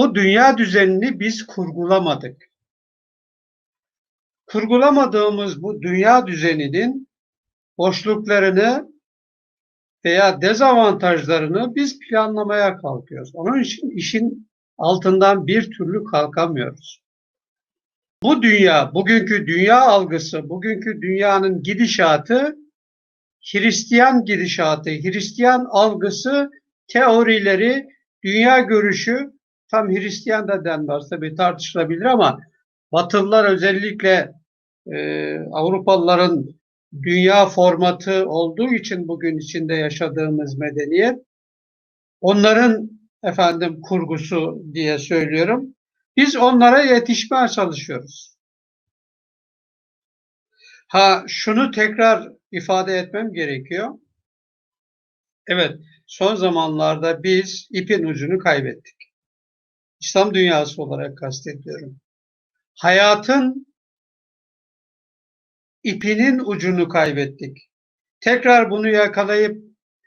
Bu dünya düzenini biz kurgulamadık. Kurgulamadığımız bu dünya düzeninin boşluklarını veya dezavantajlarını biz planlamaya kalkıyoruz. Onun için işin altından bir türlü kalkamıyoruz. Bu dünya, bugünkü dünya algısı, bugünkü dünyanın gidişatı Hristiyan gidişatı, Hristiyan algısı, teorileri, dünya görüşü tam Hristiyan da denmez tabii tartışılabilir ama Batılılar özellikle e, Avrupalıların dünya formatı olduğu için bugün içinde yaşadığımız medeniyet onların efendim kurgusu diye söylüyorum. Biz onlara yetişmeye çalışıyoruz. Ha şunu tekrar ifade etmem gerekiyor. Evet, son zamanlarda biz ipin ucunu kaybettik. İslam dünyası olarak kastediyorum. Hayatın ipinin ucunu kaybettik. Tekrar bunu yakalayıp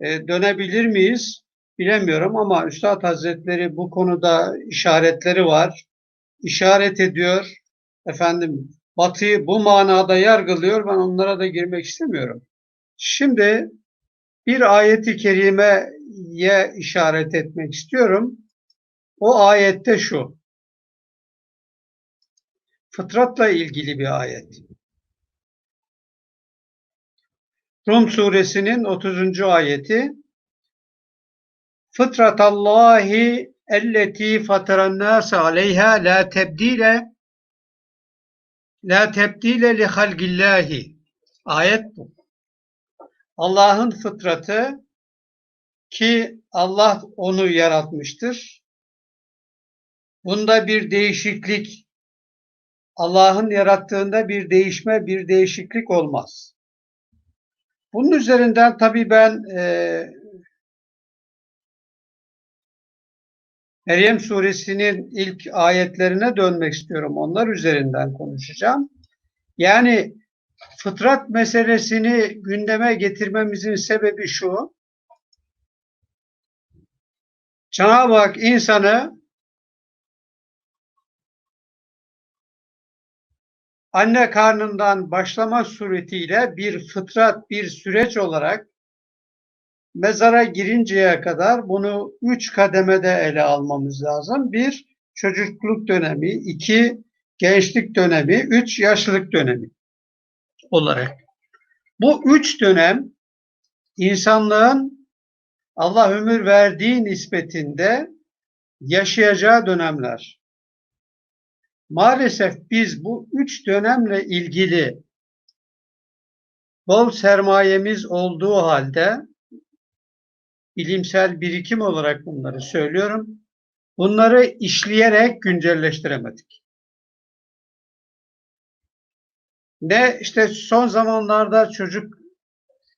e, dönebilir miyiz? Bilemiyorum ama Üstad Hazretleri bu konuda işaretleri var. İşaret ediyor. Efendim Batı'yı bu manada yargılıyor. Ben onlara da girmek istemiyorum. Şimdi bir ayeti kerimeye işaret etmek istiyorum. O ayette şu. Fıtratla ilgili bir ayet. Rum suresinin 30. ayeti Fıtratallahi elleti fataran nase aleyha la tebdile la tebdile li halgillahi ayet bu. Allah'ın fıtratı ki Allah onu yaratmıştır. Bunda bir değişiklik Allah'ın yarattığında bir değişme, bir değişiklik olmaz. Bunun üzerinden tabii ben e, Meryem suresinin ilk ayetlerine dönmek istiyorum. Onlar üzerinden konuşacağım. Yani fıtrat meselesini gündeme getirmemizin sebebi şu. Cenab-ı Hak insanı anne karnından başlama suretiyle bir fıtrat, bir süreç olarak mezara girinceye kadar bunu üç kademede ele almamız lazım. Bir, çocukluk dönemi, iki, gençlik dönemi, üç, yaşlılık dönemi olarak. Bu üç dönem insanlığın Allah ömür verdiği nispetinde yaşayacağı dönemler. Maalesef biz bu üç dönemle ilgili bol sermayemiz olduğu halde bilimsel birikim olarak bunları söylüyorum. Bunları işleyerek güncelleştiremedik. Ne işte son zamanlarda çocuk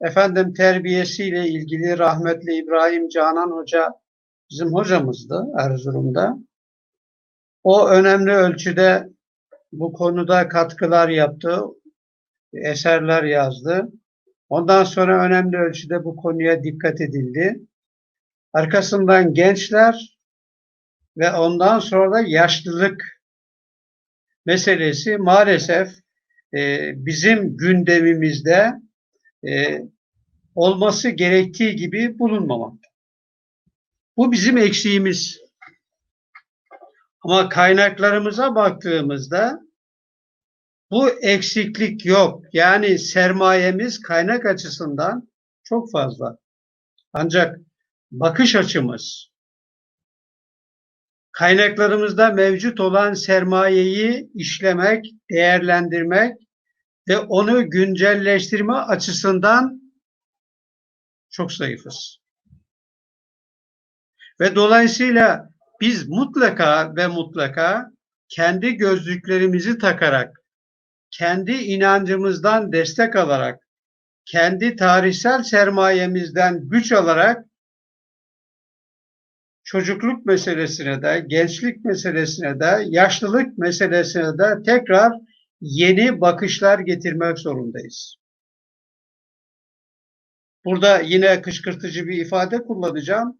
efendim terbiyesiyle ilgili rahmetli İbrahim Canan Hoca bizim hocamızdı Erzurum'da. O önemli ölçüde bu konuda katkılar yaptı, eserler yazdı. Ondan sonra önemli ölçüde bu konuya dikkat edildi. Arkasından gençler ve ondan sonra da yaşlılık meselesi maalesef e, bizim gündemimizde e, olması gerektiği gibi bulunmamakta. Bu bizim eksiğimiz. Ama kaynaklarımıza baktığımızda bu eksiklik yok. Yani sermayemiz kaynak açısından çok fazla. Ancak bakış açımız, kaynaklarımızda mevcut olan sermayeyi işlemek, değerlendirmek ve onu güncelleştirme açısından çok zayıfız. Ve dolayısıyla biz mutlaka ve mutlaka kendi gözlüklerimizi takarak kendi inancımızdan destek alarak, kendi tarihsel sermayemizden güç alarak çocukluk meselesine de, gençlik meselesine de, yaşlılık meselesine de tekrar yeni bakışlar getirmek zorundayız. Burada yine kışkırtıcı bir ifade kullanacağım.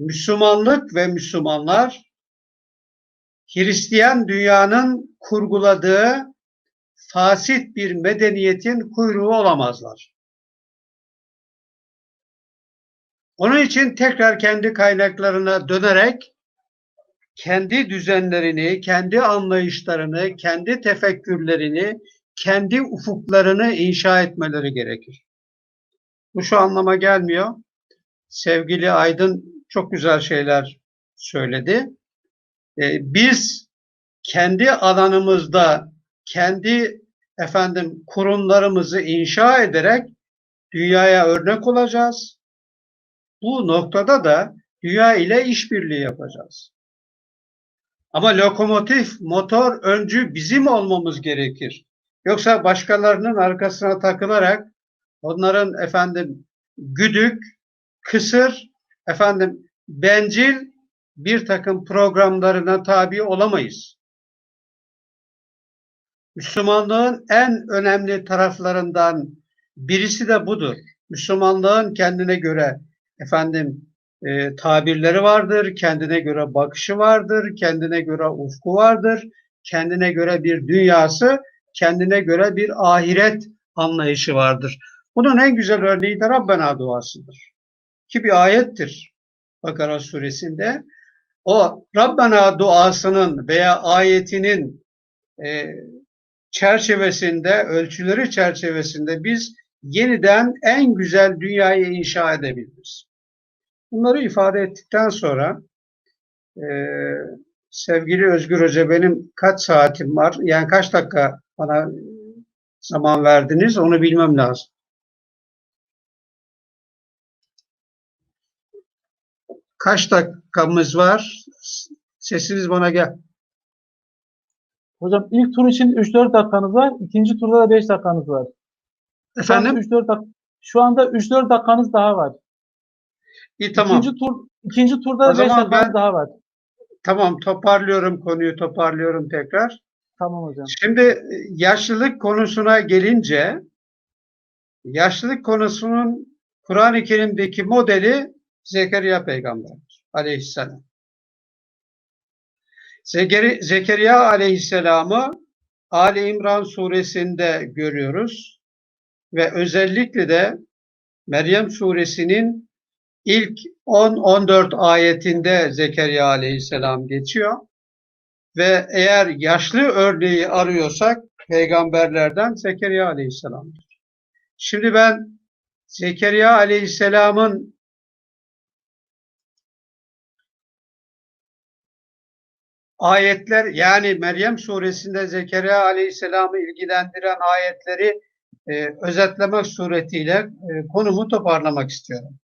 Müslümanlık ve Müslümanlar Hristiyan dünyanın kurguladığı fasit bir medeniyetin kuyruğu olamazlar. Onun için tekrar kendi kaynaklarına dönerek kendi düzenlerini, kendi anlayışlarını, kendi tefekkürlerini, kendi ufuklarını inşa etmeleri gerekir. Bu şu anlama gelmiyor. Sevgili Aydın çok güzel şeyler söyledi. Ee, biz kendi alanımızda kendi efendim kurumlarımızı inşa ederek dünyaya örnek olacağız. Bu noktada da dünya ile işbirliği yapacağız. Ama lokomotif, motor, öncü bizim olmamız gerekir. Yoksa başkalarının arkasına takılarak onların efendim güdük, kısır, efendim bencil bir takım programlarına tabi olamayız. Müslümanlığın en önemli taraflarından birisi de budur. Müslümanlığın kendine göre efendim e, tabirleri vardır, kendine göre bakışı vardır, kendine göre ufku vardır, kendine göre bir dünyası, kendine göre bir ahiret anlayışı vardır. Bunun en güzel örneği de Rabbena duasıdır. Ki bir ayettir Bakara suresinde. O Rabbena duasının veya ayetinin e, çerçevesinde, ölçüleri çerçevesinde biz yeniden en güzel dünyayı inşa edebiliriz. Bunları ifade ettikten sonra e, sevgili Özgür Hoca benim kaç saatim var? Yani kaç dakika bana zaman verdiniz onu bilmem lazım. Kaç dakikamız var? Sesiniz bana gel. Hocam ilk tur için 3-4 dakikanız var. ikinci turda da 5 dakikanız var. Efendim? 3-4 dak şu anda 3-4 dakikanız daha var. İyi tamam. İkinci tur ikinci turda O da 5 zaman dakikanız ben- daha var. Tamam toparlıyorum konuyu toparlıyorum tekrar. Tamam hocam. Şimdi yaşlılık konusuna gelince yaşlılık konusunun Kur'an-ı Kerim'deki modeli Zekeriya peygamber aleyhisselam. Zekeri- Zekeriya aleyhisselamı Ali İmran suresinde görüyoruz ve özellikle de Meryem suresinin ilk 10-14 ayetinde Zekeriya aleyhisselam geçiyor. Ve eğer yaşlı örneği arıyorsak peygamberlerden Zekeriya aleyhisselamdır. Şimdi ben Zekeriya aleyhisselamın ayetler yani Meryem suresinde Zekeriya aleyhisselamı ilgilendiren ayetleri e, özetlemek suretiyle e, konumu toparlamak istiyorum.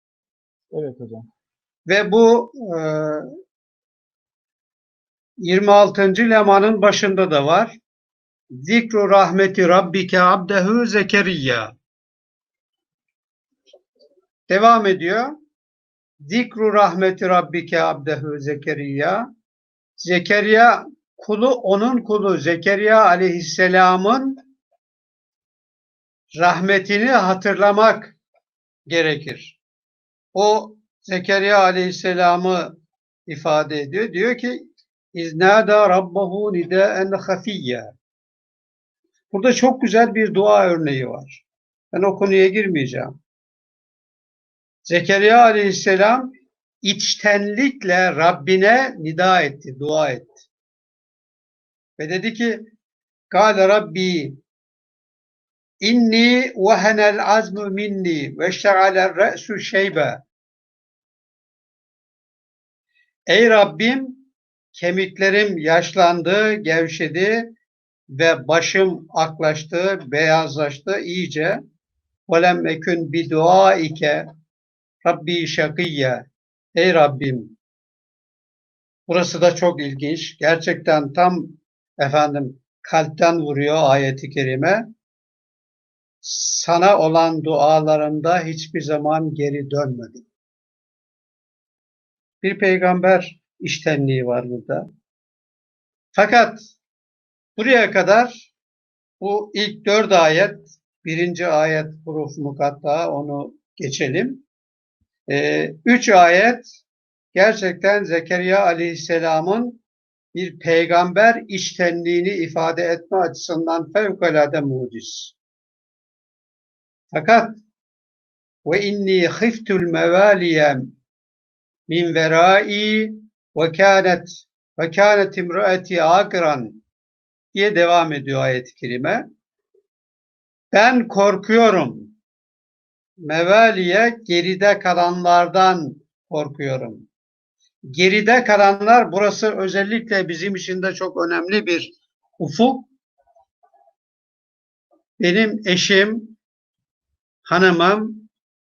Evet hocam. Ve bu e, 26. lemanın başında da var. Zikru rahmeti rabbike abdehu Zekeriya. Devam ediyor. Zikru rahmeti rabbike abdehu Zekeriya. Zekeriya kulu onun kulu Zekeriya aleyhisselamın rahmetini hatırlamak gerekir. O Zekeriya aleyhisselamı ifade ediyor. Diyor ki İznâdâ rabbahu nidâen hafiyye. Burada çok güzel bir dua örneği var. Ben o konuya girmeyeceğim. Zekeriya aleyhisselam içtenlikle Rabbine nida etti, dua etti. Ve dedi ki Kâle Rabbi inni vehenel azmu minni ve şe'alel re'su şeybe Ey Rabbim kemiklerim yaşlandı, gevşedi ve başım aklaştı, beyazlaştı iyice. Velem ekün bi dua ike Rabbi şakiyye Ey Rabbim. Burası da çok ilginç. Gerçekten tam efendim kalpten vuruyor ayeti kerime. Sana olan dualarımda hiçbir zaman geri dönmedim. Bir peygamber iştenliği var burada. Fakat buraya kadar bu ilk dört ayet, birinci ayet huruf mukatta onu geçelim. Ee, üç ayet gerçekten Zekeriya Aleyhisselam'ın bir peygamber içtenliğini ifade etme açısından fevkalade muciz. Fakat ve inni khiftul mevaliye min verai ve kânet ve kânet imraeti akran diye devam ediyor ayet-i kerime. Ben korkuyorum. Mevaliye geride kalanlardan korkuyorum. Geride kalanlar burası özellikle bizim için de çok önemli bir ufuk. Benim eşim, hanımım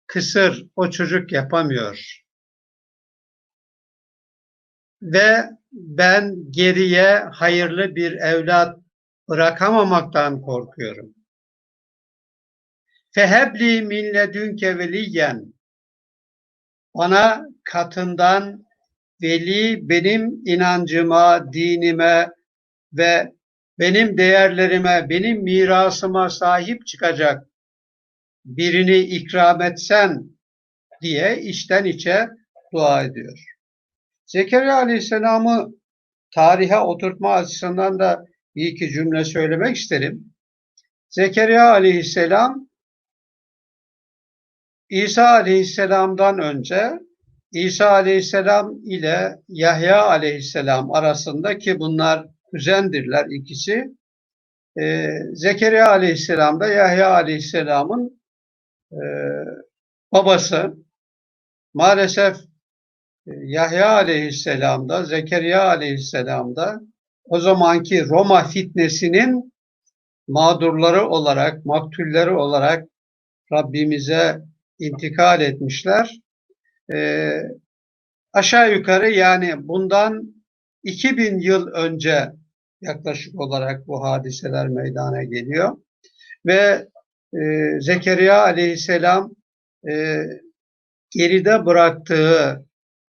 kısır, o çocuk yapamıyor. Ve ben geriye hayırlı bir evlat bırakamamaktan korkuyorum. Fehebli min ledünke veliyen bana katından veli benim inancıma, dinime ve benim değerlerime, benim mirasıma sahip çıkacak birini ikram etsen diye içten içe dua ediyor. Zekeriya Aleyhisselam'ı tarihe oturtma açısından da bir iki cümle söylemek isterim. Zekeriya Aleyhisselam İsa Aleyhisselam'dan önce İsa Aleyhisselam ile Yahya Aleyhisselam arasında ki bunlar kuzendirler ikisi. Ee, Zekeriya Aleyhisselam da Yahya Aleyhisselam'ın e, babası. Maalesef e, Yahya Aleyhisselam da Zekeriya Aleyhisselam da o zamanki Roma fitnesinin mağdurları olarak, maktulleri olarak Rabbimize intikal etmişler. Ee, aşağı yukarı yani bundan 2000 yıl önce yaklaşık olarak bu hadiseler meydana geliyor. Ve e, Zekeriya aleyhisselam e, geride bıraktığı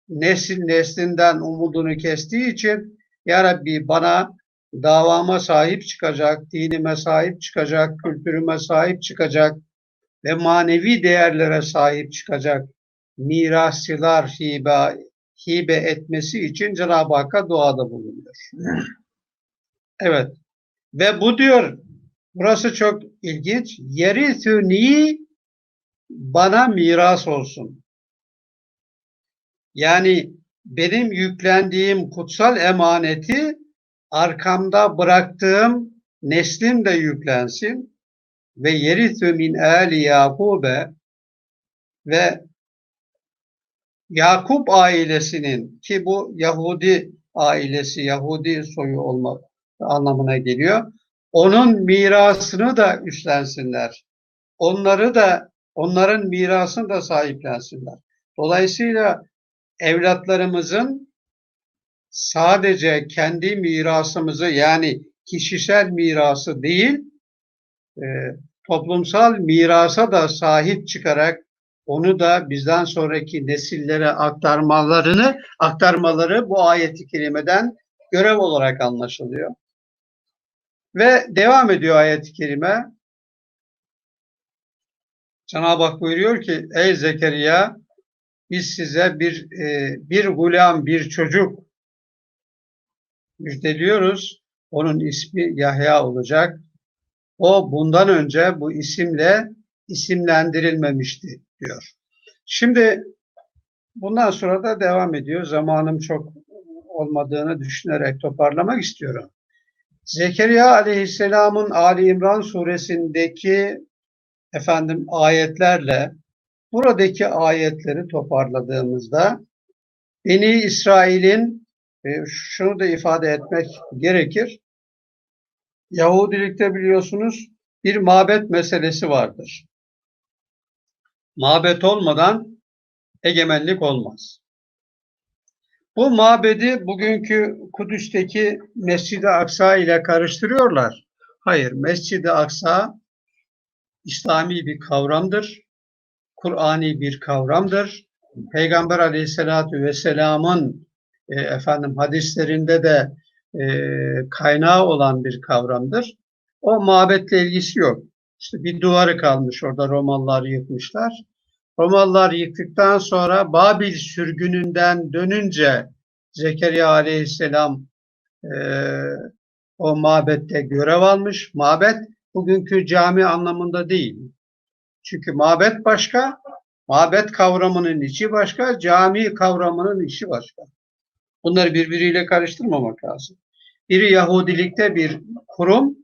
nesil neslinden umudunu kestiği için Ya Rabbi bana davama sahip çıkacak, dinime sahip çıkacak, kültürüme sahip çıkacak ve manevi değerlere sahip çıkacak mirasçılar hibe, hibe etmesi için Cenab-ı Hakk'a duada bulunuyor. Evet. Ve bu diyor, burası çok ilginç. Yerithüni bana miras olsun. Yani benim yüklendiğim kutsal emaneti arkamda bıraktığım neslim de yüklensin ve yerithü min ali Yakube ve Yakup ailesinin ki bu Yahudi ailesi, Yahudi soyu olmak anlamına geliyor. Onun mirasını da üstlensinler. Onları da onların mirasını da sahiplensinler. Dolayısıyla evlatlarımızın sadece kendi mirasımızı yani kişisel mirası değil toplumsal mirasa da sahip çıkarak onu da bizden sonraki nesillere aktarmalarını aktarmaları bu ayeti kerimeden görev olarak anlaşılıyor. Ve devam ediyor ayet-i kerime. Cenab-ı Hak buyuruyor ki ey Zekeriya biz size bir e, bir gulam, bir çocuk müjdeliyoruz. Onun ismi Yahya olacak. O bundan önce bu isimle isimlendirilmemişti diyor. Şimdi bundan sonra da devam ediyor. Zamanım çok olmadığını düşünerek toparlamak istiyorum. Zekeriya Aleyhisselam'ın Ali İmran suresindeki efendim ayetlerle buradaki ayetleri toparladığımızda Beni İsrail'in e, şunu da ifade etmek gerekir. Yahudilikte biliyorsunuz bir mabet meselesi vardır. Mabet olmadan egemenlik olmaz. Bu mabedi bugünkü Kudüs'teki Mescid-i Aksa ile karıştırıyorlar. Hayır, Mescid-i Aksa İslami bir kavramdır. Kur'ani bir kavramdır. Peygamber Aleyhisselatü Vesselam'ın e, efendim hadislerinde de e, kaynağı olan bir kavramdır. O mabetle ilgisi yok. İşte bir duvarı kalmış orada Romalılar yıkmışlar. Romalılar yıktıktan sonra Babil sürgününden dönünce Zekeriya aleyhisselam e, o mabette görev almış. Mabet bugünkü cami anlamında değil. Çünkü mabet başka, mabet kavramının içi başka, cami kavramının içi başka. Bunları birbiriyle karıştırmamak lazım. Biri Yahudilikte bir kurum,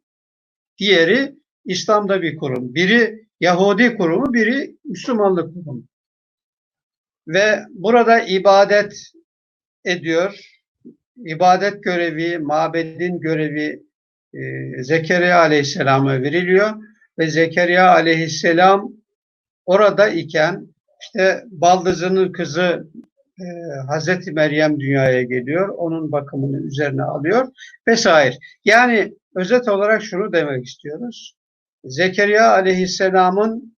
diğeri İslam'da bir kurum. Biri Yahudi kurumu, biri Müslümanlık kurumu. Ve burada ibadet ediyor. İbadet görevi, mabedin görevi e, Zekeriya Aleyhisselam'a veriliyor ve Zekeriya Aleyhisselam orada iken işte baldızının kızı e, Hazreti Meryem dünyaya geliyor. Onun bakımını üzerine alıyor vesaire. Yani özet olarak şunu demek istiyoruz. Zekeriya Aleyhisselam'ın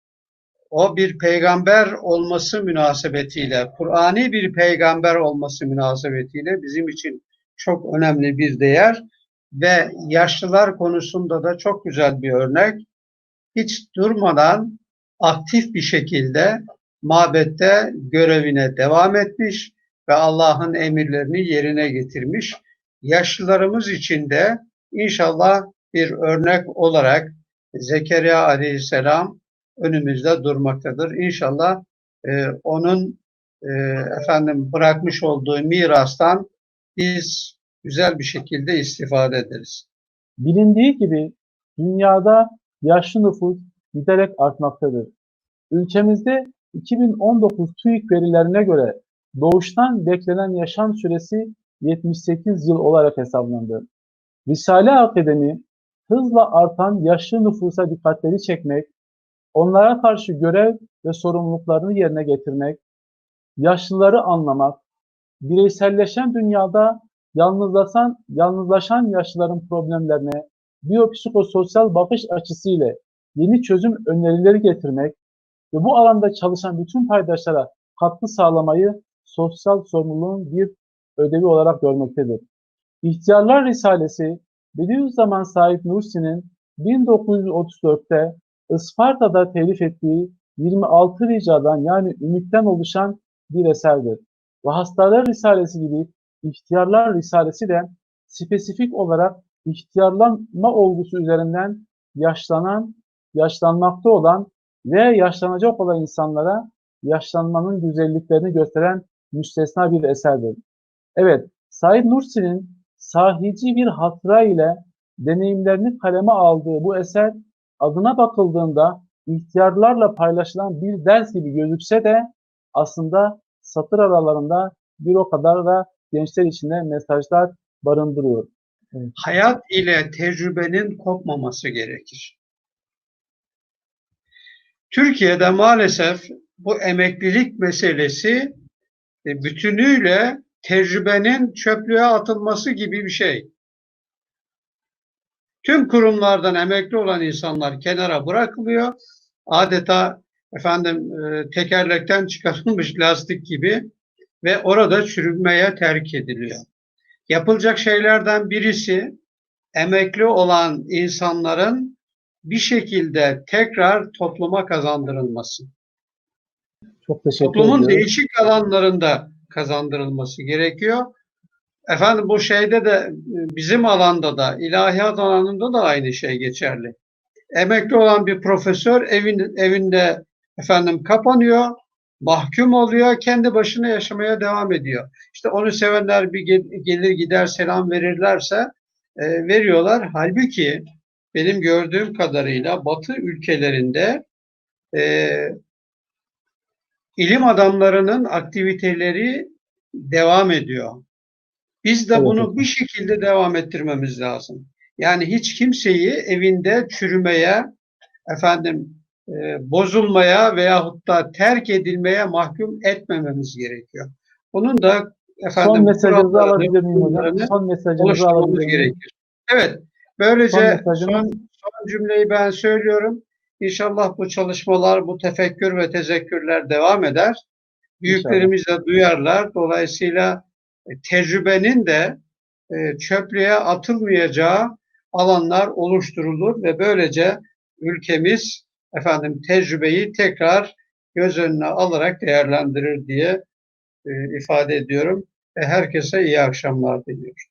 o bir peygamber olması münasebetiyle, Kur'ani bir peygamber olması münasebetiyle bizim için çok önemli bir değer ve yaşlılar konusunda da çok güzel bir örnek. Hiç durmadan aktif bir şekilde mabette görevine devam etmiş ve Allah'ın emirlerini yerine getirmiş. Yaşlılarımız için de inşallah bir örnek olarak Zekeriya Aleyhisselam önümüzde durmaktadır. İnşallah e, onun e, efendim bırakmış olduğu mirastan biz güzel bir şekilde istifade ederiz. Bilindiği gibi dünyada yaşlı nüfus giderek artmaktadır. Ülkemizde 2019 TÜİK verilerine göre doğuştan beklenen yaşam süresi 78 yıl olarak hesaplandı. Risale Akademi hızla artan yaşlı nüfusa dikkatleri çekmek, onlara karşı görev ve sorumluluklarını yerine getirmek, yaşlıları anlamak, bireyselleşen dünyada yalnızlaşan, yalnızlaşan yaşlıların problemlerine biyopsikososyal bakış açısıyla yeni çözüm önerileri getirmek ve bu alanda çalışan bütün paydaşlara katkı sağlamayı sosyal sorumluluğun bir ödevi olarak görmektedir. İhtiyarlar Risalesi Bediüzzaman Said Nursi'nin 1934'te Isparta'da telif ettiği 26 ricadan yani ümitten oluşan bir eserdir. Ve Hastalar Risalesi gibi İhtiyarlar Risalesi de spesifik olarak ihtiyarlanma olgusu üzerinden yaşlanan, yaşlanmakta olan ve yaşlanacak olan insanlara yaşlanmanın güzelliklerini gösteren müstesna bir eserdir. Evet, Said Nursi'nin sahici bir hatıra ile deneyimlerini kaleme aldığı bu eser adına bakıldığında ihtiyarlarla paylaşılan bir ders gibi gözükse de aslında satır aralarında bir o kadar da gençler içinde mesajlar barındırıyor. Evet. Hayat ile tecrübenin kopmaması gerekir. Türkiye'de maalesef bu emeklilik meselesi e, bütünüyle tecrübenin çöplüğe atılması gibi bir şey. Tüm kurumlardan emekli olan insanlar kenara bırakılıyor. Adeta efendim e, tekerlekten çıkarılmış lastik gibi ve orada çürümeye terk ediliyor. Yapılacak şeylerden birisi emekli olan insanların bir şekilde tekrar topluma kazandırılması. Çok teşekkür Toplumun ediyorum. değişik alanlarında kazandırılması gerekiyor. Efendim bu şeyde de bizim alanda da ilahiyat alanında da aynı şey geçerli. Emekli olan bir profesör evin, evinde efendim kapanıyor, mahkum oluyor, kendi başına yaşamaya devam ediyor. İşte onu sevenler bir gel- gelir gider selam verirlerse e, veriyorlar. Halbuki benim gördüğüm kadarıyla Batı ülkelerinde e, ilim adamlarının aktiviteleri devam ediyor. Biz de bunu bir şekilde devam ettirmemiz lazım. Yani hiç kimseyi evinde çürümeye, efendim e, bozulmaya veyahut da terk edilmeye mahkum etmememiz gerekiyor. Bunun da efendim Son mesajınızı alabilir miyim hocam? Son mesajınızı alabilir miyim? gerekir. Evet, böylece Son son, son cümleyi ben söylüyorum. İnşallah bu çalışmalar, bu tefekkür ve tezekkürler devam eder. Büyüklerimiz de duyarlar. Dolayısıyla e, tecrübenin de e, çöplüğe atılmayacağı alanlar oluşturulur ve böylece ülkemiz efendim tecrübeyi tekrar göz önüne alarak değerlendirir diye e, ifade ediyorum. Ve herkese iyi akşamlar diliyorum.